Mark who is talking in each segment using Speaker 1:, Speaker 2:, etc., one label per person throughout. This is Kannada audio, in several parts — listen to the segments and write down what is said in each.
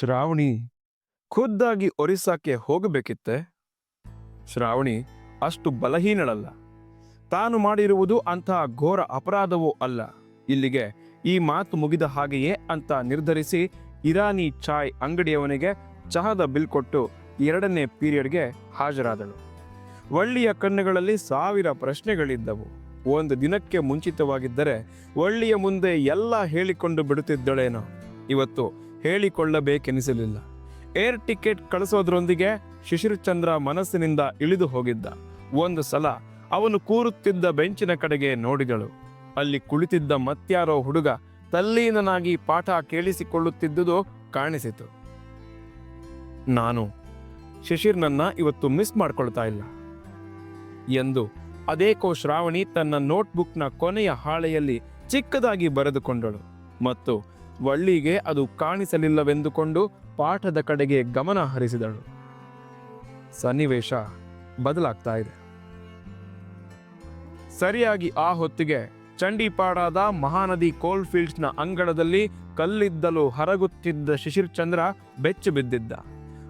Speaker 1: ಶ್ರಾವಣಿ, ಖುದ್ದಾಗಿ ಒರಿಸ್ಸಾಕ್ಕೆ ಹೋಗಬೇಕಿತ್ತೆ. ಶ್ರಾವಣಿ ಅಷ್ಟು ಬಲಹೀನಳಲ್ಲ. ತಾನು ಮಾಡಿರುವುದು ಅಂತಹ ಘೋರ ಅಪರಾಧವೂ ಅಲ್ಲ. ಇಲ್ಲಿಗೆ ಈ ಮಾತು ಮುಗಿದ ಹಾಗೆಯೇ ಅಂತ ನಿರ್ಧರಿಸಿ ಇರಾನಿ ಚಾಯ್ ಅಂಗಡಿಯವನಿಗೆ ಚಹದ ಬಿಲ್ ಕೊಟ್ಟು ಎರಡನೇ ಪೀರಿಯಡ್ಗೆ ಹಾಜರಾದಳು. ಒಳ್ಳಿಯ ಕಣ್ಣುಗಳಲ್ಲಿ ಸಾವಿರ ಪ್ರಶ್ನೆಗಳಿದ್ದವು. ಒಂದು ದಿನಕ್ಕೆ ಮುಂಚಿತವಾಗಿದ್ದರೆ ಒಳ್ಳಿಯ ಮುಂದೆ ಎಲ್ಲ ಹೇಳಿಕೊಂಡು ಬಿಡುತ್ತಿದ್ದಳೇನೋ. ಇವತ್ತು ಹೇಳಿಕೊಳ್ಳಬೇಕೆನಿಸಲಿಲ್ಲ. ಏರ್ ಟಿಕೆಟ್ ಕಳಿಸೋದ್ರೊಂದಿಗೆ ಶಿಶಿರ್ ಚಂದ್ರ ಮನಸ್ಸಿನಿಂದ ಇಳಿದು ಹೋಗಿದ್ದ. ಒಂದು ಸಲ ಅವನು ಕೂರುತ್ತಿದ್ದ ಬೆಂಚಿನ ಕಡೆಗೆ ನೋಡಿದಳು. ಅಲ್ಲಿ ಕುಳಿತಿದ್ದ ಮತ್ಯಾರೋ ಹುಡುಗ ತಲ್ಲೀನನಾಗಿ ಪಾಠ ಕೇಳಿಸಿಕೊಳ್ಳುತ್ತಿದ್ದುದು ಕಾಣಿಸಿತು. ನಾನು ಶಿಶಿರ್ನನ್ನ ಇವತ್ತು ಮಿಸ್ ಮಾಡ್ಕೊಳ್ತಾ ಇಲ್ಲ ಎಂದು ಅದೇಕೋ ಶ್ರಾವಣಿ ತನ್ನ ನೋಟ್ಬುಕ್ನ ಕೊನೆಯ ಹಾಳೆಯಲ್ಲಿ ಚಿಕ್ಕದಾಗಿ ಬರೆದುಕೊಂಡಳು ಮತ್ತು ವಳ್ಳಿಗೆ ಅದು ಕಾಣಿಸಲಿಲ್ಲವೆಂದುಕೊಂಡು ಪಾಠದ ಕಡೆಗೆ ಗಮನ ಹರಿಸಿದಳು. ಸನ್ನಿವೇಶ ಬದಲಾಗ್ತಾ ಇದೆ. ಸರಿಯಾಗಿ ಆ ಹೊತ್ತಿಗೆ ಚಂಡೀಪಾಡಾದ ಮಹಾನದಿ ಕೋಲ್ಫೀಲ್ಡ್ಸ್ನ ಅಂಗಳದಲ್ಲಿ ಕಲ್ಲಿದ್ದಲು ಹರಗುತ್ತಿದ್ದ ಶಿಶಿರ್ ಚಂದ್ರ ಬೆಚ್ಚು ಬಿದ್ದಿದ್ದ.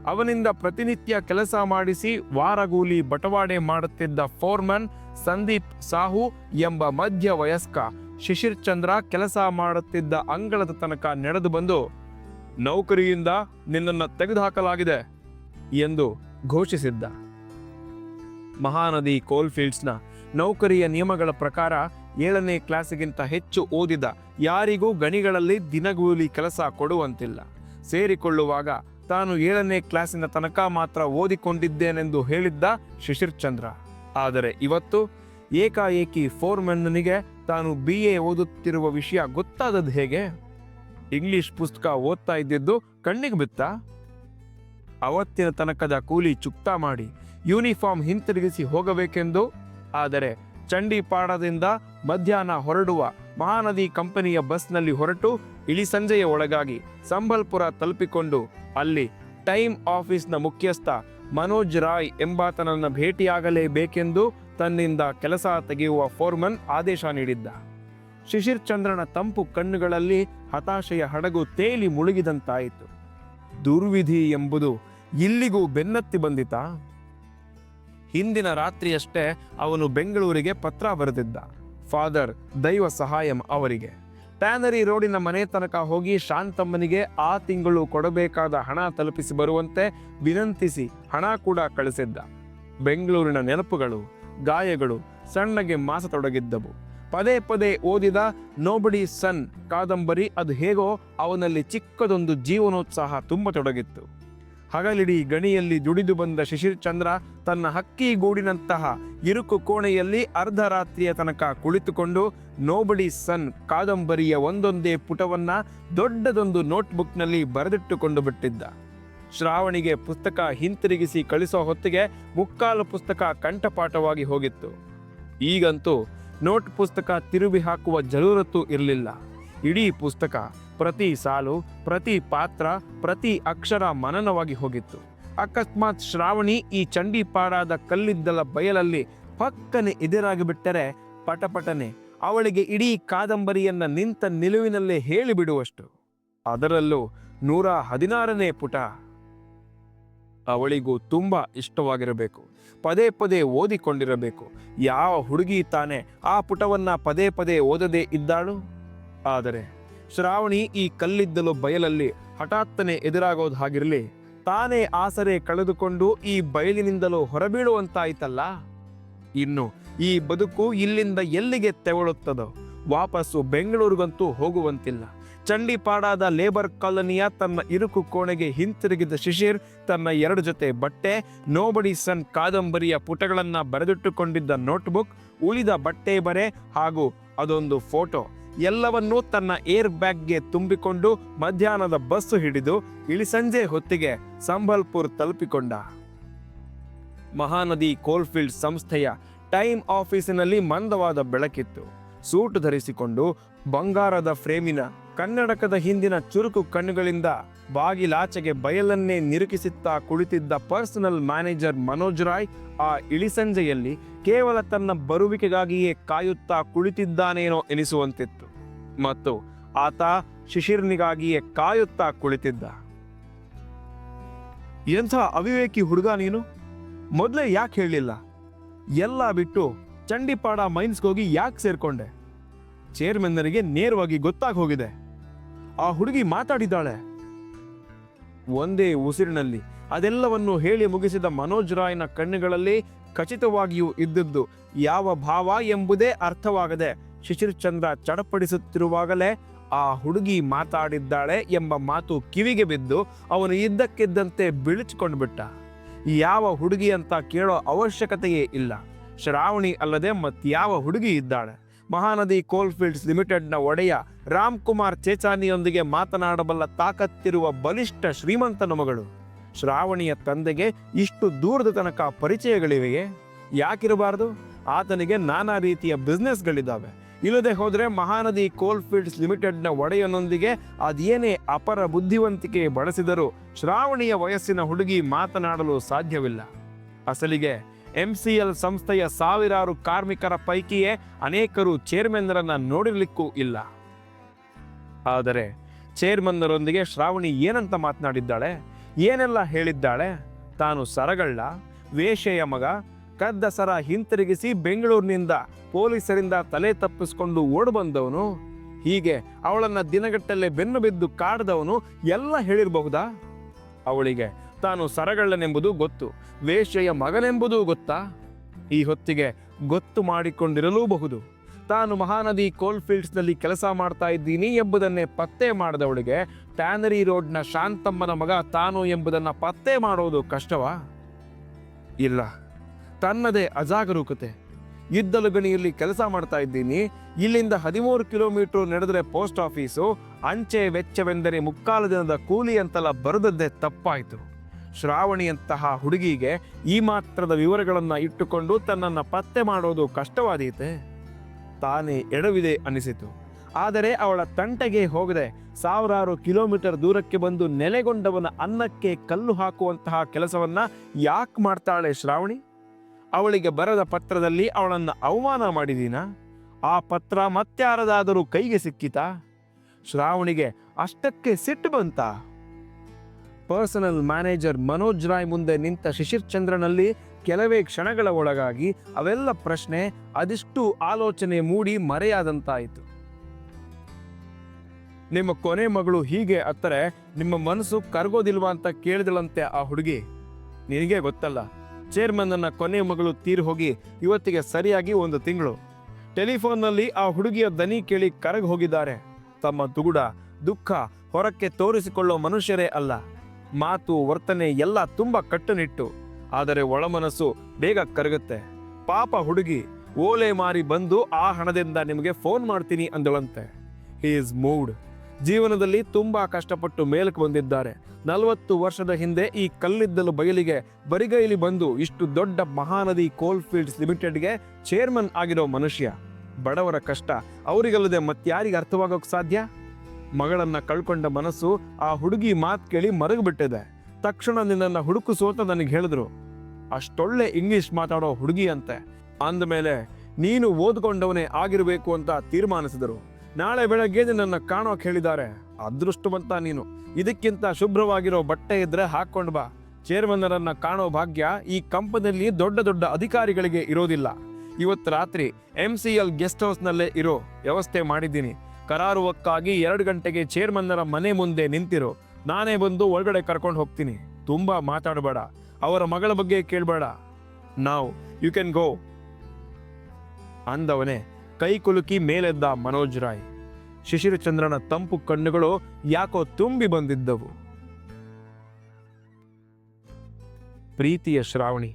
Speaker 1: ಅವನಿಂದ ಪ್ರತಿನಿತ್ಯ ಕೆಲಸ ಮಾಡಿಸಿ ವಾರಗೂಲಿ ಬಟವಾಡೆ ಮಾಡುತ್ತಿದ್ದ ಫೋರ್ಮನ್ ಸಂದೀಪ್ ಸಾಹು ಎಂಬ ಮಧ್ಯ ವಯಸ್ಕ ಶಿಶಿರ್ ಚಂದ್ರ ಕೆಲಸ ಮಾಡುತ್ತಿದ್ದ ಅಂಗಳದ ತನಕ ನಡೆದು ಬಂದು, ನೌಕರಿಯಿಂದ ನಿನ್ನನ್ನು ತೆಗೆದುಹಾಕಲಾಗಿದೆ ಎಂದು ಘೋಷಿಸಿದ್ದ. ಮಹಾನದಿ ಕೋಲ್ಫೀಲ್ಡ್ಸ್ನ ನೌಕರಿಯ ನಿಯಮಗಳ ಪ್ರಕಾರ ಏಳನೇ ಕ್ಲಾಸಿಗಿಂತ ಹೆಚ್ಚು ಓದಿದ ಯಾರಿಗೂ ಗಣಿಗಳಲ್ಲಿ ದಿನಗೂಲಿ ಕೆಲಸ ಕೊಡುವಂತಿಲ್ಲ. ಸೇರಿಕೊಳ್ಳುವಾಗ ತಾನು ಏಳನೇ ಕ್ಲಾಸಿನ ತನಕ ಮಾತ್ರ ಓದಿಕೊಂಡಿದ್ದೇನೆಂದು ಹೇಳಿದ್ದ ಶಿಶಿರ್ ಚಂದ್ರ. ಆದರೆ ಇವತ್ತು ಏಕಾಏಕಿ ಫೋರ್ಮೆನ್ನನಿಗೆ ತಾನು ಬಿ ಎ ಓದುತ್ತಿರುವ ವಿಷಯ ಗೊತ್ತಾದದ್ದು ಹೇಗೆ? ಇಂಗ್ಲಿಷ್ ಪುಸ್ತಕ ಓದ್ತಾ ಇದ್ದಿದ್ದು ಕಣ್ಣಿಗೆ ಬಿತ್ತಾ? ಅವತ್ತಿನ ತನಕದ ಕೂಲಿ ಚುಕ್ತಾ ಮಾಡಿ ಯೂನಿಫಾರ್ಮ್ ಹಿಂತಿರುಗಿಸಿ ಹೋಗಬೇಕೆಂದು? ಆದರೆ ಚಂಡೀಪಾಡದಿಂದ ಮಧ್ಯಾಹ್ನ ಹೊರಡುವ ಮಹಾನದಿ ಕಂಪನಿಯ ಬಸ್ನಲ್ಲಿ ಹೊರಟು ಇಳಿ ಸಂಜೆಯ ಒಳಗಾಗಿ ಸಂಬಲ್ಪುರ ತಲುಪಿಕೊಂಡು ಅಲ್ಲಿ ಟೈಮ್ ಆಫೀಸ್ನ ಮುಖ್ಯಸ್ಥ ಮನೋಜ್ ರಾಯ್ ಎಂಬಾತನನ್ನು ಭೇಟಿಯಾಗಲೇಬೇಕೆಂದು ತನ್ನಿಂದ ಕೆಲಸ ತೆಗೆಯುವ ಫೋರ್ಮನ್ ಆದೇಶ ನೀಡಿದ್ದ. ಶಿಶಿರ್ ಚಂದ್ರನ ತಂಪು ಕಣ್ಣುಗಳಲ್ಲಿ ಹತಾಶೆಯ ಹಡಗು ತೇಲಿ ಮುಳುಗಿದಂತಾಯಿತು. ದುರ್ವಿಧಿ ಎಂಬುದು ಇಲ್ಲಿಗೂ ಬೆನ್ನತ್ತಿ ಬಂದಿತಾ? ಹಿಂದಿನ ರಾತ್ರಿಯಷ್ಟೇ ಅವನು ಬೆಂಗಳೂರಿಗೆ ಪತ್ರ ಬರೆದಿದ್ದ. ಫಾದರ್, ದೈವ ಸಹಾಯಂ ಅವರಿಗೆ. ಟ್ಯಾನರಿ ರೋಡಿನ ಮನೆ ತನಕ ಹೋಗಿ ಶಾಂತಮ್ಮನಿಗೆ ಆ ತಿಂಗಳು ಕೊಡಬೇಕಾದ ಹಣ ತಲುಪಿಸಿ ಬರುವಂತೆ ವಿನಂತಿಸಿ ಹಣ ಕೂಡ ಕಳಿಸಿದ್ದ. ಬೆಂಗಳೂರಿನ ನೆನಪುಗಳು ಗಾಯಗಳು ಸಣ್ಣಗೆ ಮಾಸ ತೊಡಗಿದ್ದವು ಪದೇ ಪದೇ ಓದಿದ ನೋಬಡಿ ಸನ್ ಕಾದಂಬರಿ ಅದು ಹೇಗೋ ಅವನಲ್ಲಿ ಚಿಕ್ಕದೊಂದು ಜೀವನೋತ್ಸಾಹ ತುಂಬತೊಡಗಿತ್ತು. ಹಗಲಿಡೀ ಗಣಿಯಲ್ಲಿ ದುಡಿದು ಬಂದ ಶಿಶಿರ್ ಚಂದ್ರ ತನ್ನ ಹಕ್ಕಿ ಗೂಡಿನಂತಹ ಇರುಕು ಕೋಣೆಯಲ್ಲಿ ಅರ್ಧರಾತ್ರಿಯ ತನಕ ಕುಳಿತುಕೊಂಡು ನೋಬಡಿ ಸನ್ ಕಾದಂಬರಿಯ ಒಂದೊಂದೇ ಪುಟವನ್ನ ದೊಡ್ಡದೊಂದು ನೋಟ್ಬುಕ್ನಲ್ಲಿ ಬರೆದಿಟ್ಟುಕೊಂಡು ಬಿಟ್ಟಿದ್ದ. ಶ್ರಾವಣಿಗೆ ಪುಸ್ತಕ ಹಿಂತಿರುಗಿಸಿ ಕಳಿಸೋ ಹೊತ್ತಿಗೆ ಮುಕ್ಕಾಲು ಪುಸ್ತಕ ಕಂಠಪಾಠವಾಗಿ ಹೋಗಿತ್ತು. ಈಗಂತೂ ನೋಟ್ ಪುಸ್ತಕ ತಿರುವಿ ಹಾಕುವ ಜರೂರತ್ತು ಇರಲಿಲ್ಲ. ಇಡೀ ಪುಸ್ತಕ ಪ್ರತಿ ಸಾಲು, ಪ್ರತಿ ಪಾತ್ರ, ಪ್ರತಿ ಅಕ್ಷರ ಮನನವಾಗಿ ಹೋಗಿತ್ತು. ಅಕಸ್ಮಾತ್ ಶ್ರಾವಣಿ ಈ ಚಂಡೀಪಾಡಾದ ಕಲ್ಲಿದ್ದಲ ಬಯಲಲ್ಲಿ ಪಕ್ಕನೆ ಎದುರಾಗಿ ಬಿಟ್ಟರೆ ಪಟಪಟನೆ ಅವಳಿಗೆ ಇಡೀ ಕಾದಂಬರಿಯನ್ನ ನಿಂತ ನಿಲುವಿನಲ್ಲೇ ಹೇಳಿಬಿಡುವಷ್ಟು. ಅದರಲ್ಲೂ ನೂರ ಹದಿನಾರನೇ ಪುಟ ಅವಳಿಗೂ ತುಂಬ ಇಷ್ಟವಾಗಿರಬೇಕು. ಪದೇ ಪದೇ ಓದಿಕೊಂಡಿರಬೇಕು. ಯಾವ ಹುಡುಗಿ ತಾನೆ ಆ ಪುಟವನ್ನ ಪದೇ ಪದೇ ಓದದೇ ಇದ್ದಾಳು? ಆದರೆ ಶ್ರಾವಣಿ ಈ ಕಲ್ಲಿದ್ದಲು ಬಯಲಲ್ಲಿ ಹಠಾತ್ತನೆ ಎದುರಾಗೋದು ಹಾಗಿರಲಿ. ತಾನೇ ಆಸರೆ ಕಳೆದುಕೊಂಡು ಈ ಬಯಲಿನಿಂದಲೂ ಹೊರಬೀಳುವಂತಾಯ್ತಲ್ಲ? ಇನ್ನು ಈ ಬದುಕು ಇಲ್ಲಿಂದ ಎಲ್ಲಿಗೆ ತೆವಳುತ್ತದೋ? ವಾಪಸ್ಸು ಬೆಂಗಳೂರಿಗಂತೂ ಹೋಗುವಂತಿಲ್ಲ. ಚಂಡಿಪಾಡಾದ ಲೇಬರ್ ಕಾಲೋನಿಯ ತನ್ನ ಇರುಕು ಕೋಣೆಗೆ ಹಿಂತಿರುಗಿದ ಶಿಶಿರ್ ತನ್ನ ಎರಡು ಜೊತೆ ಬಟ್ಟೆ ನೋಬಡಿ ಸನ್ ಕಾದಂಬರಿಯ ಪುಟಗಳನ್ನು ಬರೆದಿಟ್ಟುಕೊಂಡಿದ್ದ ನೋಟ್ಬುಕ್ ಉಳಿದ ಬಟ್ಟೆ ಬರೆ ಹಾಗೂ ಅದೊಂದು ಫೋಟೋ ಎಲ್ಲವನ್ನೂ ತನ್ನ ಏರ್ ಬ್ಯಾಗ್ಗೆ ತುಂಬಿಕೊಂಡು ಮಧ್ಯಾಹ್ನದ ಬಸ್ಸು ಹಿಡಿದು ಇಳಿಸಂಜೆ ಹೊತ್ತಿಗೆ ಸಂಬಲ್ಪುರ್ ತಲುಪಿಕೊಂಡ. ಮಹಾನದಿ ಕೋಲ್ಫೀಲ್ಡ್ ಸಂಸ್ಥೆಯ ಟೈಮ್ ಆಫೀಸಿನಲ್ಲಿ ಮಂದವಾದ ಬೆಳಕಿತ್ತು. ಸೂಟ್ ಧರಿಸಿಕೊಂಡು ಬಂಗಾರದ ಫ್ರೇಮಿನ ಕನ್ನಡಕದ ಹಿಂದಿನ ಚುರುಕು ಕಣ್ಣುಗಳಿಂದ ಬಾಗಿಲಾಚೆಗೆ ಬಯಲನ್ನೇ ನಿರುಕಿಸುತ್ತಾ ಕುಳಿತಿದ್ದ ಪರ್ಸನಲ್ ಮ್ಯಾನೇಜರ್ ಮನೋಜ್ ರಾಯ್ ಆ ಇಳಿಸಂಜೆಯಲ್ಲಿ ಕೇವಲ ತನ್ನ ಬರುವಿಕೆಗಾಗಿಯೇ ಕಾಯುತ್ತಾ ಕುಳಿತಿದ್ದಾನೇನೋ ಎನಿಸುವಂತಿತ್ತು. ಮತ್ತು ಆತ ಶಿಶಿರ್ನಿಗಾಗಿಯೇ ಕಾಯುತ್ತಾ ಕುಳಿತಿದ್ದ. ಎಂಥ ಅವಿವೇಕಿ ಹುಡುಗ ನೀನು? ಮೊದಲೇ ಯಾಕೆ ಹೇಳಲಿಲ್ಲ ಎಲ್ಲ ಬಿಟ್ಟು ಚಂಡಿಪಾಡ ಮೈನ್ಸ್ಗೋಗಿ ಯಾಕೆ ಸೇರ್ಕೊಂಡೆ? ಚೇರ್ಮನ್ನರಿಗೆ ನೇರವಾಗಿ ಗೊತ್ತಾಗಿ ಹೋಗಿದೆ ಆ ಹುಡುಗಿ ಮಾತಾಡಿದ್ದಾಳೆ. ಒಂದೇ ಉಸಿರಿನಲ್ಲಿ ಅದೆಲ್ಲವನ್ನು ಹೇಳಿ ಮುಗಿಸಿದ ಮನೋಜ್ ರಾಯ್ನ ಕಣ್ಣುಗಳಲ್ಲಿ ಖಚಿತವಾಗಿಯೂ ಇದ್ದದ್ದು ಯಾವ ಭಾವ ಎಂಬುದೇ ಅರ್ಥವಾಗದೆ ಶಿಶಿರ್ ಚಂದ್ರ ಚಡಪಡಿಸುತ್ತಿರುವಾಗಲೇ ಆ ಹುಡುಗಿ ಮಾತಾಡಿದ್ದಾಳೆ ಎಂಬ ಮಾತು ಕಿವಿಗೆ ಬಿದ್ದು ಅವನು ಇದ್ದಕ್ಕಿದ್ದಂತೆ ಬಿಳಿಚಿಕೊಂಡು ಬಿಟ್ಟ. ಯಾವ ಹುಡುಗಿ ಅಂತ ಕೇಳೋ ಅವಶ್ಯಕತೆಯೇ ಇಲ್ಲ. ಶ್ರಾವಣಿ ಅಲ್ಲದೆ ಮತ್ಯಾವ ಹುಡುಗಿ ಇದ್ದಾಳೆ. ಮಹಾನದಿ ಕೋಲ್ಫೀಲ್ಡ್ಸ್ ಲಿಮಿಟೆಡ್ನ ಒಡೆಯ ರಾಮ್ ಕುಮಾರ್ ಚೇಚಾನಿಯೊಂದಿಗೆ ಮಾತನಾಡಬಲ್ಲ ತಾಕತ್ತಿರುವ ಬಲಿಷ್ಠ ಶ್ರೀಮಂತನ ಮಗಳು ಶ್ರಾವಣಿಯ ತಂದೆಗೆ ಇಷ್ಟು ದೂರದ ತನಕ ಪರಿಚಯಗಳಿವೆಯೇ? ಯಾಕಿರಬಾರದು? ಆತನಿಗೆ ನಾನಾ ರೀತಿಯ ಬಿಸ್ನೆಸ್ಗಳಿದ್ದಾವೆ. ಇಲ್ಲದೆ ಹೋದರೆ ಮಹಾನದಿ ಕೋಲ್ಫೀಲ್ಡ್ಸ್ ಲಿಮಿಟೆಡ್ನ ಒಡೆಯನೊಂದಿಗೆ ಅದೇನೇ ಅಪರ ಬುದ್ಧಿವಂತಿಕೆ ಬಳಸಿದರೂ ಶ್ರಾವಣಿಯ ವಯಸ್ಸಿನ ಹುಡುಗಿ ಮಾತನಾಡಲು ಸಾಧ್ಯವಿಲ್ಲ. ಅಸಲಿಗೆ ಎಂಸಿಎಲ್ ಸಂಸ್ಥೆಯ ಸಾವಿರಾರು ಕಾರ್ಮಿಕರ ಪೈಕಿಯೇ ಅನೇಕರು ಚೇರ್ಮನ್ರನ್ನ ನೋಡಿರ್ಲಿಕ್ಕೂ ಇಲ್ಲ. ಆದರೆ ಚೇರ್ಮನ್ನರೊಂದಿಗೆ ಶ್ರಾವಣಿ ಏನಂತ ಮಾತನಾಡಿದ್ದಾಳೆ? ಏನೆಲ್ಲ ಹೇಳಿದ್ದಾಳೆ? ತಾನು ಸರಗಳ್ಳ, ವೇಷೆಯ ಮಗ ಕದ್ದ ಸರ ಹಿಂತಿರುಗಿಸಿ ಬೆಂಗಳೂರಿನಿಂದ ಪೊಲೀಸರಿಂದ ತಲೆ ತಪ್ಪಿಸಿಕೊಂಡು ಓಡ್ ಬಂದವನು? ಹೀಗೆ ಅವಳನ್ನ ದಿನಗಟ್ಟಲೆ ಬೆನ್ನು ಬಿದ್ದು ಕಾಡ್ದವನು ಎಲ್ಲ ಹೇಳಿರಬಹುದಾ? ಅವಳಿಗೆ ತಾನು ಸರಗಳ್ಳನೆಂಬುದು ಗೊತ್ತು. ವೇಶ್ಯೆಯ ಮಗನೆಂಬುದೂ ಗೊತ್ತಾ? ಈ ಹೊತ್ತಿಗೆ ಗೊತ್ತು ಮಾಡಿಕೊಂಡಿರಲೂಬಹುದು. ತಾನು ಮಹಾನದಿ ಕೋಲ್ಫೀಲ್ಡ್ಸ್ನಲ್ಲಿ ಕೆಲಸ ಮಾಡ್ತಾ ಇದ್ದೀನಿ ಎಂಬುದನ್ನೇ ಪತ್ತೆ ಮಾಡಿದವಳಿಗೆ ಟ್ಯಾನರಿ ರೋಡ್ನ ಶಾಂತಮ್ಮನ ಮಗ ತಾನು ಎಂಬುದನ್ನ ಪತ್ತೆ ಮಾಡೋದು ಕಷ್ಟವಾ? ಇಲ್ಲ. ತನ್ನದೇ ಅಜಾಗರೂಕತೆ. ಇದ್ದಲು ಗಣಿಯಲ್ಲಿ ಕೆಲಸ ಮಾಡ್ತಾ ಇದ್ದೀನಿ. ಇಲ್ಲಿಂದ ಹದಿಮೂರು ಕಿಲೋಮೀಟರ್ ನಡೆದರೆ ಪೋಸ್ಟ್ ಆಫೀಸು. ಅಂಚೆ ವೆಚ್ಚವೆಂದರೆ ಮುಕ್ಕಾಲು ದಿನದ ಕೂಲಿ ಅಂತೆಲ್ಲ ಬರೆದದ್ದೇ ತಪ್ಪಾಯಿತು. ಶ್ರಾವಣಿಯಂತಹ ಹುಡುಗಿಗೆ ಈ ಮಾತ್ರದ ವಿವರಗಳನ್ನು ಇಟ್ಟುಕೊಂಡು ತನ್ನನ್ನು ಪತ್ತೆ ಮಾಡೋದು ಕಷ್ಟವಾದೀತೆ. ತಾನೇ ಎಡವಿದೆ ಅನಿಸಿತು. ಆದರೆ ಅವಳ ತಂಟೆಗೆ ಹೋಗದೆ ಸಾವಿರಾರು ಕಿಲೋಮೀಟರ್ ದೂರಕ್ಕೆ ಬಂದು ನೆಲೆಗೊಂಡವನ ಅನ್ನಕ್ಕೆ ಕಲ್ಲು ಹಾಕುವಂತಹ ಕೆಲಸವನ್ನ ಯಾಕೆ ಮಾಡ್ತಾಳೆ ಶ್ರಾವಣಿ? ಅವಳಿಗೆ ಬರದ ಪತ್ರದಲ್ಲಿ ಅವಳನ್ನು ಅವಮಾನ ಮಾಡಿದೀನಾ? ಆ ಪತ್ರ ಮತ್ಯಾರದಾದರೂ ಕೈಗೆ ಸಿಕ್ಕಿತಾ? ಶ್ರಾವಣಿಗೆ ಅಷ್ಟಕ್ಕೆ ಸಿಟ್ಟು ಬಂತಾ? ಪರ್ಸನಲ್ ಮ್ಯಾನೇಜರ್ ಮನೋಜ್ ರಾಯ್ ಮುಂದೆ ನಿಂತ ಶಿಶಿರ್ ಚಂದ್ರನಲ್ಲಿ ಕೆಲವೇ ಕ್ಷಣಗಳ ಒಳಗಾಗಿ ಅವೆಲ್ಲ ಪ್ರಶ್ನೆ, ಅದಿಷ್ಟು ಆಲೋಚನೆ ಮೂಡಿ ಮರೆಯಾದಂತಾಯಿತು. ನಿಮ್ಮ ಕೊನೆ ಮಗಳು ಹೀಗೆ ಅತ್ತರೆ, ನಿಮ್ಮ ಮನಸ್ಸು ಕರಗೋದಿಲ್ವಾ ಅಂತ ಕೇಳಿದಳಂತೆ ಆ ಹುಡುಗಿ? ನಿನಗೆ ಗೊತ್ತಲ್ಲ ಚೇರ್ಮನ್ ನನ್ನ ಕೊನೆ ಮಗಳು ತೀರಿ ಹೋಗಿ ಇವತ್ತಿಗೆ ಸರಿಯಾಗಿ ಒಂದು ತಿಂಗಳು. ಟೆಲಿಫೋನ್ನಲ್ಲಿ ಆ ಹುಡುಗಿಯ ದನಿ ಕೇಳಿ ಕರಗಿ ಹೋಗಿದ್ದಾರೆ. ತಮ್ಮ ದುಗುಡ, ದುಃಖ ಹೊರಕ್ಕೆ ತೋರಿಸಿಕೊಳ್ಳೋ ಮನುಷ್ಯರೇ ಅಲ್ಲ. ಮಾತು, ವರ್ತನೆ ಎಲ್ಲ ತುಂಬಾ ಕಟ್ಟುನಿಟ್ಟು, ಆದರೆ ಒಳಮನಸ್ಸು ಬೇಗ ಕರಗುತ್ತೆ. ಪಾಪ ಹುಡುಗಿ, ಓಲೆ ಮಾರಿ ಬಂದು ಆ ಹಣದಿಂದ ನಿಮಗೆ ಫೋನ್ ಮಾಡ್ತೀನಿ ಅಂದಳಂತೆ. ಹಿ ಇಸ್ ಮೂಡ್ ಜೀವನದಲ್ಲಿ ತುಂಬಾ ಕಷ್ಟಪಟ್ಟು ಮೇಲಕ್ಕೆ ಬಂದಿದ್ದಾರೆ. ನಲವತ್ತು ವರ್ಷದ ಹಿಂದೆ ಈ ಕಲ್ಲಿದ್ದಲು ಬಯಲಿಗೆ ಬರಿಗೈಲಿ ಬಂದು ಇಷ್ಟು ದೊಡ್ಡ ಮಹಾನದಿ ಕೋಲ್ ಫೀಲ್ಡ್ಸ್ ಲಿಮಿಟೆಡ್ಗೆ ಚೇರ್ಮನ್ ಆಗಿರೋ ಮನುಷ್ಯ. ಬಡವರ ಕಷ್ಟ, ಅವರಿಗಲ್ಲದೆ ಮತ್ತಾರಿಗೆ ಅರ್ಥವಾಗೋಕೆ ಸಾಧ್ಯ? ಮಗಳನ್ನ ಕಳ್ಕೊಂಡ ಮನಸ್ಸು ಆ ಹುಡುಗಿ ಮಾತು ಕೇಳಿ ಮರಗಿಬಿಟ್ಟಿದೆ. ತಕ್ಷಣ ನಿನ್ನನ್ನು ಹುಡುಕಿಸು ಅಂತ ನನಗೆ ಹೇಳಿದ್ರು. ಅಷ್ಟೊಳ್ಳೆ ಇಂಗ್ಲಿಷ್ ಮಾತಾಡೋ ಹುಡುಗಿ ಅಂತೆ. ಅಂದಮೇಲೆ ನೀನು ಓದ್ಕೊಂಡವನೇ ಆಗಿರಬೇಕು ಅಂತ ತೀರ್ಮಾನಿಸಿದರು. ನಾಳೆ ಬೆಳಗ್ಗೆ ನಿನ್ನನ್ನು ಕಾಣೋಕೆ ಹೇಳಿದ್ದಾರೆ ಅದೃಷ್ಟವಂತ ನೀನು. ಇದಕ್ಕಿಂತ ಶುಭ್ರವಾಗಿರೋ ಬಟ್ಟೆ ಇದ್ರೆ ಹಾಕ್ಕೊಂಡು ಬಾ. ಚೇರ್ಮನ್ನರನ್ನ ಕಾಣೋ ಭಾಗ್ಯ ಈ ಕಂಪನಿಯಲ್ಲಿ ದೊಡ್ಡ ದೊಡ್ಡ ಅಧಿಕಾರಿಗಳಿಗೆ ಇರೋದಿಲ್ಲ. ಇವತ್ತು ರಾತ್ರಿ ಎಂ ಸಿ ಎಲ್ ಗೆಸ್ಟ್ ಹೌಸ್ನಲ್ಲೇ ಇರೋ. ವ್ಯವಸ್ಥೆ ಮಾಡಿದ್ದೀನಿ. ಕರಾರುವಕ್ಕಾಗಿ ಎರಡು ಗಂಟೆಗೆ ಚೇರ್ಮನ್ನರ ಮನೆ ಮುಂದೆ ನಿಂತಿರೋ. ನಾನೇ ಬಂದು ಒಳಗಡೆ ಕರ್ಕೊಂಡು ಹೋಗ್ತೀನಿ. ತುಂಬ ಮಾತಾಡಬೇಡ. ಅವರ ಮಗಳ ಬಗ್ಗೆ ಕೇಳಬೇಡ. ನಾವು ಯು ಕ್ಯಾನ್ ಗೋ ಅಂದವನೇ ಕೈ ಕುಲುಕಿ ಮೇಲೆದ್ದ ಮನೋಜ್ ರಾಯ್. ಶಿಶಿರಚಂದ್ರನ ತಂಪು ಕಣ್ಣುಗಳು ಯಾಕೋ ತುಂಬಿ ಬಂದಿದ್ದವು. ಪ್ರೀತಿಯ ಶ್ರಾವಣಿ,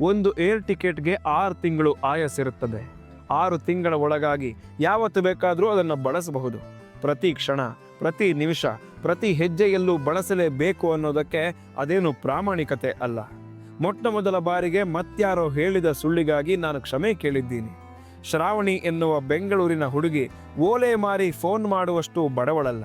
Speaker 1: ಒಂದು ಏರ್ ಟಿಕೆಟ್ಗೆ ಆರು ತಿಂಗಳು ಆಯಸ್ಸಿರುತ್ತದೆ. ಆರು ತಿಂಗಳ ಒಳಗಾಗಿ ಯಾವತ್ತು ಬೇಕಾದರೂ ಅದನ್ನು ಬಳಸಬಹುದು. ಪ್ರತಿ ಕ್ಷಣ, ಪ್ರತಿ ನಿಮಿಷ, ಪ್ರತಿ ಹೆಜ್ಜೆಯಲ್ಲೂ ಬಳಸಲೇಬೇಕು ಅನ್ನೋದಕ್ಕೆ ಅದೇನು ಪ್ರಾಮಾಣಿಕತೆ ಅಲ್ಲ. ಮೊಟ್ಟ ಮೊದಲ ಬಾರಿಗೆ ಮತ್ಯಾರೋ ಹೇಳಿದ ಸುಳ್ಳಿಗಾಗಿ ನಾನು ಕ್ಷಮೆ ಕೇಳಿದ್ದೀನಿ. ಶ್ರಾವಣಿ ಎನ್ನುವ ಬೆಂಗಳೂರಿನ ಹುಡುಗಿ ಓಲೆ ಮಾರಿ ಫೋನ್ ಮಾಡುವಷ್ಟು ಬಡವಳಲ್ಲ.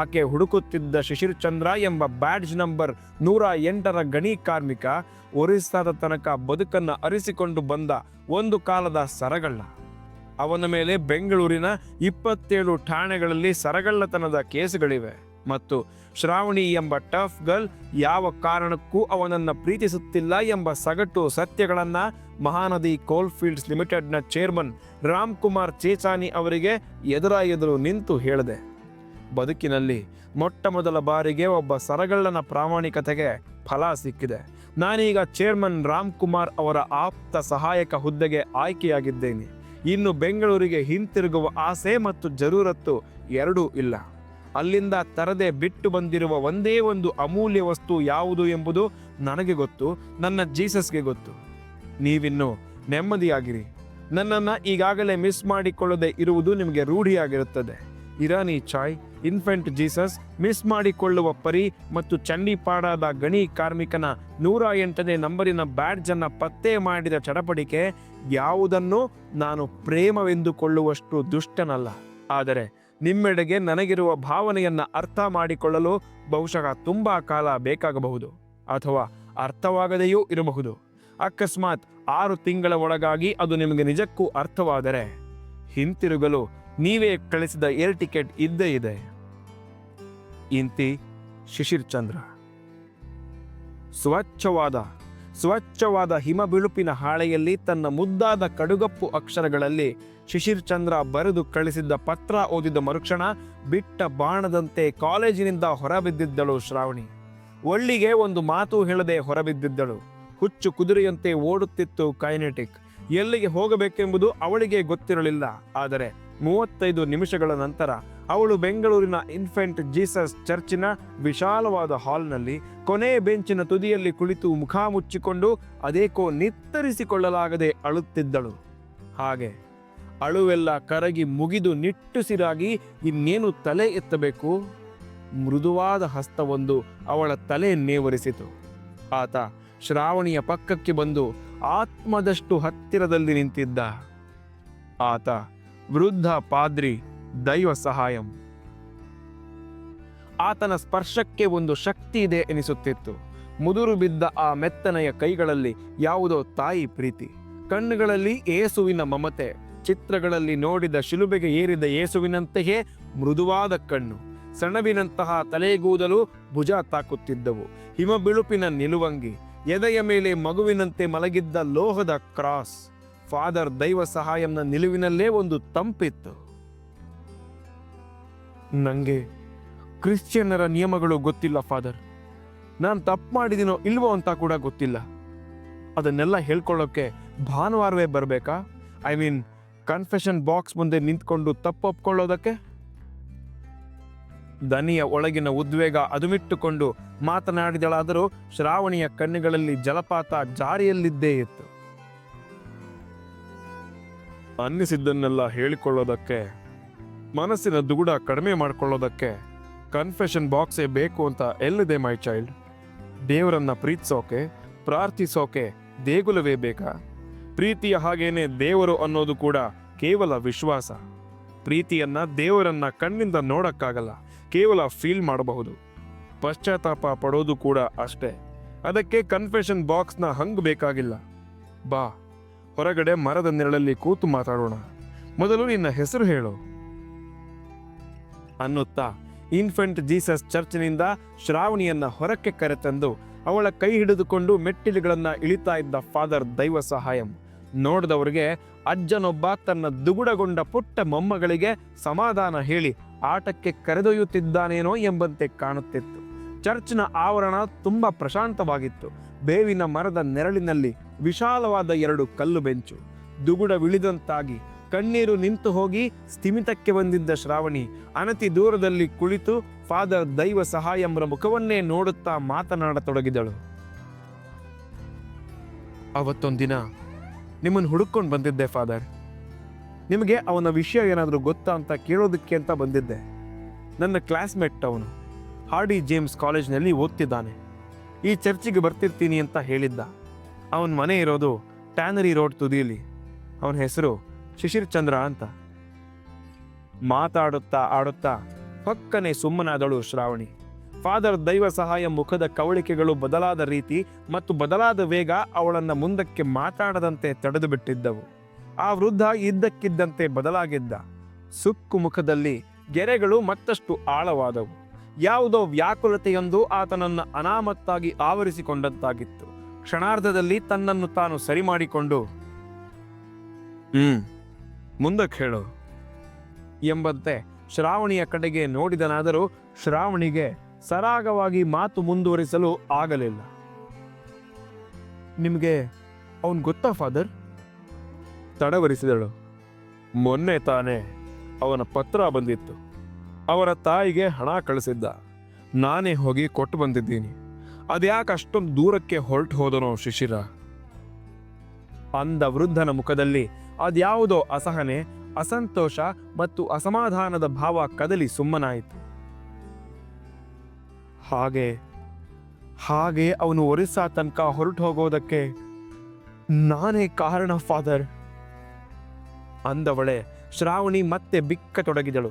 Speaker 1: ಆಕೆ ಹುಡುಕುತ್ತಿದ್ದ ಶಿಶಿರ್ ಚಂದ್ರ ಎಂಬ ಬ್ಯಾಡ್ಜ್ ನಂಬರ್ ನೂರ ಎಂಟರ ಗಣಿ ಕಾರ್ಮಿಕ ಒರಿಸ್ಸಾದ ತನಕ ಬದುಕನ್ನು ಅರಿಸಿಕೊಂಡು ಬಂದ ಒಂದು ಕಾಲದ ಸರಗಳ್ಳ. ಅವನ ಮೇಲೆ ಬೆಂಗಳೂರಿನ ಇಪ್ಪತ್ತೇಳು ಠಾಣೆಗಳಲ್ಲಿ ಸರಗಳ್ಳತನದ ಕೇಸುಗಳಿವೆ ಮತ್ತು ಶ್ರಾವಣಿ ಎಂಬ ಟಫ್ ಗರ್ಲ್ ಯಾವ ಕಾರಣಕ್ಕೂ ಅವನನ್ನ ಪ್ರೀತಿಸುತ್ತಿಲ್ಲ ಎಂಬ ಸಗಟು ಸತ್ಯಗಳನ್ನು ಮಹಾನದಿ ಕೋಲ್ಫೀಲ್ಡ್ಸ್ ಲಿಮಿಟೆಡ್ನ ಚೇರ್ಮನ್ ರಾಮ್ ಕುಮಾರ್ ಚೇಚಾನಿ ಅವರಿಗೆ ಎದುರ ಎದುರು ನಿಂತು ಹೇಳಿದೆ. ಬದುಕಿನಲ್ಲಿ ಮೊಟ್ಟ ಮೊದಲ ಬಾರಿಗೆ ಒಬ್ಬ ಸರಗಳ್ಳನ ಪ್ರಾಮಾಣಿಕತೆಗೆ ಫಲ ಸಿಕ್ಕಿದೆ. ನಾನೀಗ ಚೇರ್ಮನ್ ರಾಮ್ ಕುಮಾರ್ ಅವರ ಆಪ್ತ ಸಹಾಯಕ ಹುದ್ದೆಗೆ ಆಯ್ಕೆಯಾಗಿದ್ದೇನೆ. ಇನ್ನು ಬೆಂಗಳೂರಿಗೆ ಹಿಂತಿರುಗುವ ಆಸೆ ಮತ್ತು ಜರೂರತ್ತು ಎರಡೂ ಇಲ್ಲ. ಅಲ್ಲಿಂದ ತರದೆ ಬಿಟ್ಟು ಬಂದಿರುವ ಒಂದೇ ಒಂದು ಅಮೂಲ್ಯ ವಸ್ತು ಯಾವುದು ಎಂಬುದು ನನಗೆ ಗೊತ್ತು, ನನ್ನ ಜೀಸಸ್ಗೆ ಗೊತ್ತು. ನೀವಿನ್ನು ನೆಮ್ಮದಿಯಾಗಿರಿ. ನನ್ನನ್ನು ಈಗಾಗಲೇ ಮಿಸ್ ಮಾಡಿಕೊಳ್ಳದೆ ಇರುವುದು ನಿಮಗೆ ರೂಢಿಯಾಗಿರುತ್ತದೆ. Irani chai Infant Jesus miss ಮಾಡಿಕೊಳ್ಳುವ ಪರಿ ಮತ್ತು ಚಂಡಿಪಾಡಾದ ಗಣಿ ಕಾರ್ಮಿಕನ ನೂರ ಎಂಟನೇ ನಂಬರಿನ ಬ್ಯಾಡ್ಜ್ ಅನ್ನು ಪತ್ತೆ ಮಾಡಿದ ಚಡಪಡಿಕೆ ಯಾವುದನ್ನು ನಾನು ಪ್ರೇಮವೆಂದುಕೊಳ್ಳುವಷ್ಟು ದುಷ್ಟನಲ್ಲ. ಆದರೆ ನಿಮ್ಮೆಡೆಗೆ ನನಗಿರುವ ಭಾವನೆಯನ್ನು ಅರ್ಥ ಮಾಡಿಕೊಳ್ಳಲು ಬಹುಶಃ ತುಂಬಾ ಕಾಲ ಬೇಕಾಗಬಹುದು. ಅಥವಾ ಅರ್ಥವಾಗದೆಯೂ ಇರಬಹುದು. ಅಕಸ್ಮಾತ್ ಆರು ತಿಂಗಳ ಒಳಗಾಗಿ ಅದು ನಿಮಗೆ ನಿಜಕ್ಕೂ ಅರ್ಥವಾದರೆ, ಹಿಂತಿರುಗಲು ನೀವೇ ಕಳಿಸಿದ ಏರ್ ಟಿಕೆಟ್ ಇದ್ದೇ ಇದೆ. ಇಂತಿ ಶಿಶಿರ್ ಚಂದ್ರ. ಸ್ವಚ್ಛವಾದ ಸ್ವಚ್ಛವಾದ ಹಿಮ ಬಿಳುಪಿನ ಹಾಳೆಯಲ್ಲಿ ತನ್ನ ಮುದ್ದಾದ ಕಡುಗಪ್ಪು ಅಕ್ಷರಗಳಲ್ಲಿ ಶಿಶಿರ್ ಚಂದ್ರ ಬರೆದು ಕಳಿಸಿದ್ದ ಪತ್ರ ಓದಿದ ಮರುಕ್ಷಣ ಬಿಟ್ಟ ಬಾಣದಂತೆ ಕಾಲೇಜಿನಿಂದ ಹೊರಬಿದ್ದಿದ್ದಳು ಶ್ರಾವಣಿ. ಒಳ್ಳಿಗೆ ಒಂದು ಮಾತು ಹೇಳದೆ ಹೊರಬಿದ್ದಿದ್ದಳು. ಹುಚ್ಚು ಕುದುರೆಯಂತೆ ಓಡುತ್ತಿತ್ತು ಕೈನೆಟಿಕ್. ಎಲ್ಲಿಗೆ ಹೋಗಬೇಕೆಂಬುದು ಅವಳಿಗೆ ಗೊತ್ತಿರಲಿಲ್ಲ. ಆದರೆ ಮೂವತ್ತೈದು ನಿಮಿಷಗಳ ನಂತರ ಅವಳು ಬೆಂಗಳೂರಿನ ಇನ್ಫೆಂಟ್ ಜೀಸಸ್ ಚರ್ಚಿನ ವಿಶಾಲವಾದ ಹಾಲ್ನಲ್ಲಿ ಕೊನೆ ಬೆಂಚಿನ ತುದಿಯಲ್ಲಿ ಕುಳಿತು ಮುಖ ಮುಚ್ಚಿಕೊಂಡು ಅದೇಕೋ ನಿತ್ತರಿಸಿಕೊಳ್ಳಲಾಗದೆ ಅಳುತ್ತಿದ್ದಳು. ಹಾಗೆ ಅಳುವೆಲ್ಲ ಕರಗಿ ಮುಗಿದು ನಿಟ್ಟುಸಿರಾಗಿ ಇನ್ನೇನು ತಲೆ ಎತ್ತಬೇಕು? ಮೃದುವಾದ ಹಸ್ತವೊಂದು ಅವಳ ತಲೆ ನೇವರಿಸಿತು. ಆತ ಶ್ರಾವಣಿಯ ಪಕ್ಕಕ್ಕೆ ಬಂದು ಆತ್ಮದಷ್ಟು ಹತ್ತಿರದಲ್ಲಿ ನಿಂತಿದ್ದ. ಆತ ವೃದ್ಧ ಪಾದ್ರಿ ದೈವ ಸಹಾಯಂ. ಆತನ ಸ್ಪರ್ಶಕ್ಕೆ ಒಂದು ಶಕ್ತಿ ಇದೆ ಎನಿಸುತ್ತಿತ್ತು. ಮುದುರು ಬಿದ್ದ ಆ ಮೆತ್ತನೆಯ ಕೈಗಳಲ್ಲಿ ಯಾವುದೋ ತಾಯಿ ಪ್ರೀತಿ. ಕಣ್ಣುಗಳಲ್ಲಿ ಏಸುವಿನ ಮಮತೆ, ಚಿತ್ರಗಳಲ್ಲಿ ನೋಡಿದ ಶಿಲುಬೆಗೆ ಏರಿದ ಏಸುವಿನಂತೆಯೇ ಮೃದುವಾದ ಕಣ್ಣು. ಸೆಣಬಿನಂತಹ ತಲೆಗೂದಲು ಭುಜ ತಾಕುತ್ತಿದ್ದವು. ಹಿಮ ಬಿಳುಪಿನ ನಿಲುವಂಗಿ, ಎದೆಯ ಮೇಲೆ ಮಗುವಿನಂತೆ ಮಲಗಿದ್ದ ಲೋಹದ ಕ್ರಾಸ್. ಫಾದರ್ ದೈವ ಸಹಾಯಂನ ನಿಲುವಿನಲ್ಲೇ ಒಂದು ತಂಪಿತ್ತು. ನಂಗೆ ಕ್ರಿಶ್ಚಿಯನ್ನರ ನಿಯಮಗಳು ಗೊತ್ತಿಲ್ಲ, ಫಾದರ್. ನಾನು ತಪ್ಪು ಮಾಡಿದಿನೋ ಇಲ್ವೋ ಅಂತ ಕೂಡ ಗೊತ್ತಿಲ್ಲ. ಅದನ್ನೆಲ್ಲ ಹೇಳ್ಕೊಳ್ಳೋಕ್ಕೆ ಭಾನುವಾರವೇ ಬರಬೇಕಾ? ಐ ಮೀನ್ ಕನ್ಫೆಷನ್ ಬಾಕ್ಸ್ ಮುಂದೆ ನಿಂತ್ಕೊಂಡು ತಪ್ಪು ಒಪ್ಕೊಳ್ಳೋದಕ್ಕೆ ದನಿಯ ಒಳಗಿನ ಉದ್ವೇಗ ಅದುಮಿಟ್ಟುಕೊಂಡು ಮಾತನಾಡಿದಳಾದರೂ ಶ್ರಾವಣಿಯ ಕಣ್ಣುಗಳಲ್ಲಿ ಜಲಪಾತ ಜಾರಿಯಲ್ಲಿದ್ದೇ ಇತ್ತು. ಅನ್ನಿಸಿದ್ದನ್ನೆಲ್ಲ ಹೇಳಿಕೊಳ್ಳೋದಕ್ಕೆ ಮನಸ್ಸಿನ ದುಗುಡ ಕಡಿಮೆ ಮಾಡ್ಕೊಳ್ಳೋದಕ್ಕೆ ಕನ್ಫೆಷನ್ ಬಾಕ್ಸೇ ಬೇಕು ಅಂತ ಎಲ್ಲಿದೆ ಮೈ ಚೈಲ್ಡ್ ದೇವರನ್ನ ಪ್ರೀತಿಸೋಕೆ, ಪ್ರಾರ್ಥಿಸೋಕೆ ದೇಗುಲವೇ ಬೇಕಾ? ಪ್ರೀತಿಯ ಹಾಗೇನೆ ದೇವರು ಅನ್ನೋದು ಕೂಡ ಕೇವಲ ವಿಶ್ವಾಸ. ಪ್ರೀತಿಯನ್ನ ದೇವರನ್ನ ಕಣ್ಣಿಂದ ನೋಡಕ್ಕಾಗಲ್ಲ, ಕೇವಲ ಫೀಲ್ ಮಾಡಬಹುದು. ಪಶ್ಚಾತ್ತಾಪ ಪಡೋದು ಕೂಡ ಅಷ್ಟೇ. ಅದಕ್ಕೆ ಕನ್ಫೆಷನ್ ಬಾಕ್ಸ್ನ ಹಂಗ್ ಬೇಕಾಗಿಲ್ಲ. ಬಾ, ಹೊರಗಡೆ ಮರದ ನೆರಳಲ್ಲಿ ಕೂತು ಮಾತಾಡೋಣ. ಮೊದಲು ನಿನ್ನ ಹೆಸರು ಹೇಳು. ಅನ್ನುತ್ತಾ ಇನ್ಫೆಂಟ್ ಜೀಸಸ್ ಚರ್ಚ್ನಿಂದ ಶ್ರಾವಣಿಯನ್ನ ಹೊರಕ್ಕೆ ಕರೆತಂದು ಅವಳ ಕೈ ಹಿಡಿದುಕೊಂಡು ಮೆಟ್ಟಿಲುಗಳನ್ನು ಇಳಿತಾ ಇದ್ದ ಫಾದರ್ ದೈವ ಸಹಾಯಂ. ನೋಡಿದವರಿಗೆ ಅಜ್ಜನೊಬ್ಬ ತನ್ನ ದುಗುಡಗೊಂಡ ಪುಟ್ಟ ಮೊಮ್ಮಗಳಿಗೆ ಸಮಾಧಾನ ಹೇಳಿ ಆಟಕ್ಕೆ ಕರೆದೊಯ್ಯುತ್ತಿದ್ದಾನೇನೋ ಎಂಬಂತೆ ಕಾಣುತ್ತಿತ್ತು. ಚರ್ಚ್ನ ಆವರಣ ತುಂಬಾ ಪ್ರಶಾಂತವಾಗಿತ್ತು. ಬೇವಿನ ಮರದ ನೆರಳಿನಲ್ಲಿ ವಿಶಾಲವಾದ ಎರಡು ಕಲ್ಲು ಬೆಂಚು. ದುಗುಡವಿಳಿದಂತಾಗಿ ಕಣ್ಣೀರು ನಿಂತು ಹೋಗಿ ಸ್ಥಿಮಿತಕ್ಕೆ ಬಂದಿದ್ದ ಶ್ರಾವಣಿ ಅನತಿ ದೂರದಲ್ಲಿ ಕುಳಿತು ಫಾದರ್ ದೈವ ಸಹಾಯಂರ ಮುಖವನ್ನೇ ನೋಡುತ್ತಾ ಮಾತನಾಡತೊಡಗಿದಳು. ಅವತ್ತೊಂದಿನ ನಿಮ್ಮನ್ನು ಹುಡುಕೊಂಡು ಬಂದಿದ್ದೆ ಫಾದರ್ ನಿಮಗೆ ಅವನ ವಿಷಯ ಏನಾದರೂ ಗೊತ್ತಾ ಅಂತ ಕೇಳೋದಕ್ಕೆ ಅಂತ ಬಂದಿದ್ದೆ. ನನ್ನ ಕ್ಲಾಸ್ಮೇಟ್ ಅವನು, ಹಾರ್ಡಿ ಜೇಮ್ಸ್ ಕಾಲೇಜ್ನಲ್ಲಿ ಓದ್ತಿದ್ದಾನೆ. ಈ ಚರ್ಚಿಗೆ ಬರ್ತಿರ್ತೀನಿ ಅಂತ ಹೇಳಿದ್ದ. ಅವನ ಮನೆ ಇರೋದು ಟ್ಯಾನರಿ ರೋಡ್ ತುದಿಯಲ್ಲಿ ಅವನ ಹೆಸರು ಶಿಶಿರ್ ಚಂದ್ರ ಅಂತ. ಮಾತಾಡುತ್ತಾ ಆಡುತ್ತಾ ಪಕ್ಕನೆ ಸುಮ್ಮನಾದಳು ಶ್ರಾವಣಿ. ಫಾದರ್ ದೈವ ಸಹಾಯ ಮುಖದ ಕವಳಿಕೆಗಳು ಬದಲಾದ ರೀತಿ ಮತ್ತು ಬದಲಾದ ವೇಗ ಅವಳನ್ನ ಮುಂದಕ್ಕೆ ಮಾತಾಡದಂತೆ ತಡೆದು ಬಿಟ್ಟಿದ್ದವು ಆ ವೃದ್ಧ ಇದ್ದಕ್ಕಿದ್ದಂತೆ ಬದಲಾಗಿದ್ದ. ಸುಕ್ಕು ಮುಖದಲ್ಲಿ ಗೆರೆಗಳು ಮತ್ತಷ್ಟು ಆಳವಾದವು. ಯಾವುದೋ ವ್ಯಾಕುಲತೆಯೊಂದು ಆತನನ್ನು ಅನಾಮತ್ತಾಗಿ ಆವರಿಸಿಕೊಂಡಂತಾಗಿತ್ತು. ಕ್ಷಣಾರ್ಧದಲ್ಲಿ ತನ್ನನ್ನು ತಾನು ಸರಿ ಮಾಡಿಕೊಂಡು ಹ್ಮ್ ಮುಂದಕ್ಕೆ ಹೇಳು ಎಂಬಂತೆ ಶ್ರಾವಣಿಯ ಕಡೆಗೆ ನೋಡಿದನಾದರೂ ಶ್ರಾವಣಿಗೆ ಸರಾಗವಾಗಿ ಮಾತು ಮುಂದುವರಿಸಲು ಆಗಲಿಲ್ಲ. ನಿಮಗೆ ಅವನು ಗೊತ್ತಾ, ಫಾದರ್? ತಡವರಿಸಿದಳು. ಮೊನ್ನೆ ತಾನೇ ಅವನ ಪತ್ರ ಬಂದಿತ್ತು. ಅವರ ತಾಯಿಗೆ ಹಣ ಕಳಿಸಿದ್ದ. ನಾನೇ ಹೋಗಿ ಕೊಟ್ಟು ಬಂದಿದ್ದೀನಿ. ಅದ್ಯಾಕೆ ಅಷ್ಟೊಂದು ದೂರಕ್ಕೆ ಹೊರಟು ಹೋದನೋ ಶಿಶಿರ? ಅಂದ ವೃದ್ಧನ ಮುಖದಲ್ಲಿ ಅದ್ಯಾವುದೋ ಅಸಹನೆ, ಅಸಂತೋಷ ಮತ್ತು ಅಸಮಾಧಾನದ ಭಾವ ಕದಲಿ ಸುಮ್ಮನಾಯಿತು. ಹಾಗೆ ಹಾಗೆ ಅವನು ಒರಿಸ್ಸಾ ತನಕ ಹೊರಟು ಹೋಗೋದಕ್ಕೆ ನಾನೇ ಕಾರಣ, ಫಾದರ್. ಅಂದವಳೆ ಶ್ರಾವಣಿ ಮತ್ತೆ ಬಿಕ್ಕ ತೊಡಗಿದಳು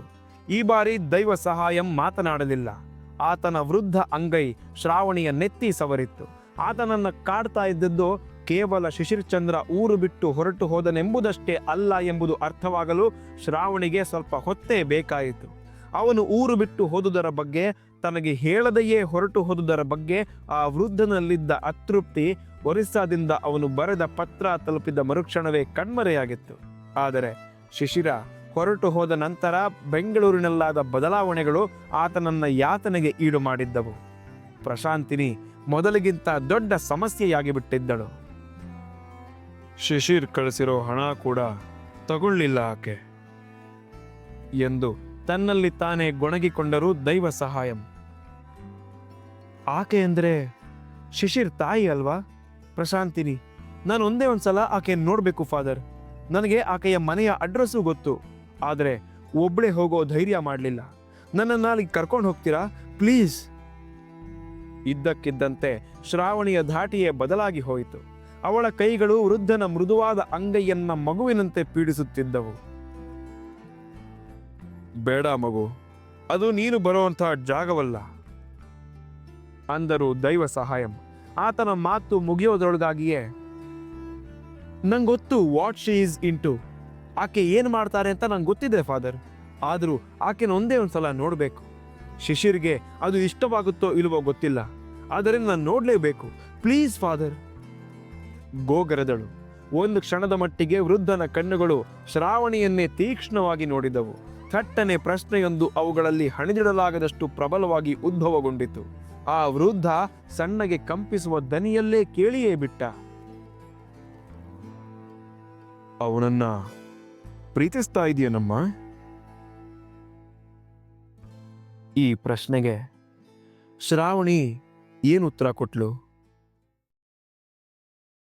Speaker 1: ಈ ಬಾರಿ ದೈವ ಸಹಾಯಂ ಮಾತನಾಡಲಿಲ್ಲ. ಆತನ ವೃದ್ಧ ಅಂಗೈ ಶ್ರಾವಣಿಯ ನೆತ್ತಿ ಸವರಿತ್ತು. ಆತನನ್ನ ಕಾಡ್ತಾ ಇದ್ದದ್ದು ಕೇವಲ ಶಿಶಿರ್ಚಂದ್ರ ಊರು ಬಿಟ್ಟು ಹೊರಟು ಹೋದನೆಂಬುದಷ್ಟೇ ಅಲ್ಲ ಎಂಬುದು ಅರ್ಥವಾಗಲು ಶ್ರಾವಣಿಗೆ ಸ್ವಲ್ಪ ಹೊತ್ತೇ ಬೇಕಾಯಿತು. ಅವನು ಊರು ಬಿಟ್ಟು ಹೋದುದರ ಬಗ್ಗೆ, ತನಗೆ ಹೇಳದೆಯೇ ಹೊರಟು ಹೋದುದರ ಬಗ್ಗೆ ಆ ವೃದ್ಧನಲ್ಲಿದ್ದ ಅತೃಪ್ತಿ ಒರಿಸ್ಸಾದಿಂದ ಅವನು ಬರೆದ ಪತ್ರ ತಲುಪಿದ ಮರುಕ್ಷಣವೇ ಕಣ್ಮರೆಯಾಗಿತ್ತು. ಆದರೆ ಶಿಶಿರ ಹೊರಟು ಹೋದ ನಂತರ ಬೆಂಗಳೂರಿನಲ್ಲಾದ ಬದಲಾವಣೆಗಳು ಆತನನ್ನ ಯಾತನೆಗೆ ಈಡು ಮಾಡಿದ್ದವು. ಪ್ರಶಾಂತಿನಿ ಮೊದಲಿಗಿಂತ ದೊಡ್ಡ ಸಮಸ್ಯೆಯಾಗಿ ಬಿಟ್ಟಿದ್ದಳು. ಶಿಶಿರ್ ಕಳಿಸಿರೋ ಹಣ ಕೂಡ ತಗೊಳ್ಳಿಲ್ಲ ಆಕೆ ಎಂದು ತನ್ನಲ್ಲಿ ತಾನೇ ಗೊಣಗಿಕೊಂಡರು ದೈವ ಸಹಾಯಂ. ಆಕೆ ಅಂದ್ರೆ ಶಿಶಿರ್ ತಾಯಿ ಅಲ್ವಾ? ಪ್ರಶಾಂತಿನಿ, ನಾನು ಒಂದೇ ಒಂದ್ಸಲ ಆಕೆ ನೋಡಬೇಕು, ಫಾದರ್. ನನಗೆ ಆಕೆಯ ಮನೆಯ ಅಡ್ರೆಸ್ಸು ಗೊತ್ತು, ಆದರೆ ಒಬ್ಬಳೇ ಹೋಗೋ ಧೈರ್ಯ ಮಾಡಲಿಲ್ಲ. ನನ್ನನ್ನು ಅಲ್ಲಿಗೆ ಕರ್ಕೊಂಡು ಹೋಗ್ತೀರಾ? ಪ್ಲೀಸ್. ಇದ್ದಕ್ಕಿದ್ದಂತೆ ಶ್ರಾವಣಿಯ ಧಾಟಿಯೇ ಬದಲಾಗಿ ಹೋಯಿತು. ಅವಳ ಕೈಗಳು ವೃದ್ಧನ ಮೃದುವಾದ ಅಂಗೈಯನ್ನ ಮಗುವಿನಂತೆ ಪೀಡಿಸುತ್ತಿದ್ದವು. ಬೇಡ ಮಗು, ಅದು ನೀನು ಬರುವಂತಹ ಜಾಗವಲ್ಲ. ಅಂದರು ದೈವ ಸಹಾಯಂ. ಆತನ ಮಾತು ಮುಗಿಯೋದ್ರೊಳಗಾಗಿಯೇ, ನಂಗೊತ್ತು ವಾಟ್ ಶಿ ಈಸ್ ಇಂಟು, ಆಕೆ ಏನು ಮಾಡ್ತಾರೆ ಅಂತ ನಂಗೆ ಗೊತ್ತಿದೆ, ಫಾದರ್. ಆದರೂ ಆಕೆನ ಒಂದೇ ಒಂದ್ಸಲ ನೋಡಬೇಕು. ಶಿಶಿರ್ಗೆ ಅದು ಇಷ್ಟವಾಗುತ್ತೋ ಇಲ್ವೋ ಗೊತ್ತಿಲ್ಲ. ಆದರೆ ನಾನು ನೋಡಲೇಬೇಕು. Please, father. ಗೋಗರೆದಳು. ಒಂದು ಕ್ಷಣದ ಮಟ್ಟಿಗೆ ವೃದ್ಧನ ಕಣ್ಣುಗಳು ಶ್ರಾವಣಿಯನ್ನೇ ತೀಕ್ಷ್ಣವಾಗಿ ನೋಡಿದವು. ಥಟ್ಟನೆ ಪ್ರಶ್ನೆಯೊಂದು ಅವುಗಳಲ್ಲಿ ಹಣಿದಿಡಲಾಗದಷ್ಟು ಪ್ರಬಲವಾಗಿ ಉದ್ಭವಗೊಂಡಿತು. ಆ ವೃದ್ಧ ಸಣ್ಣಗೆ ಕಂಪಿಸುವ ದನಿಯಲ್ಲೇ ಕೇಳಿಯೇ ಬಿಟ್ಟ. ಅವನನ್ನ ಪ್ರೀತಿಸ್ತಾ ಇದೆಯೇನಮ್ಮ? ಈ ಪ್ರಶ್ನೆಗೆ ಶ್ರಾವಣಿ ಏನು ಉತ್ತರ ಕೊಟ್ಲು?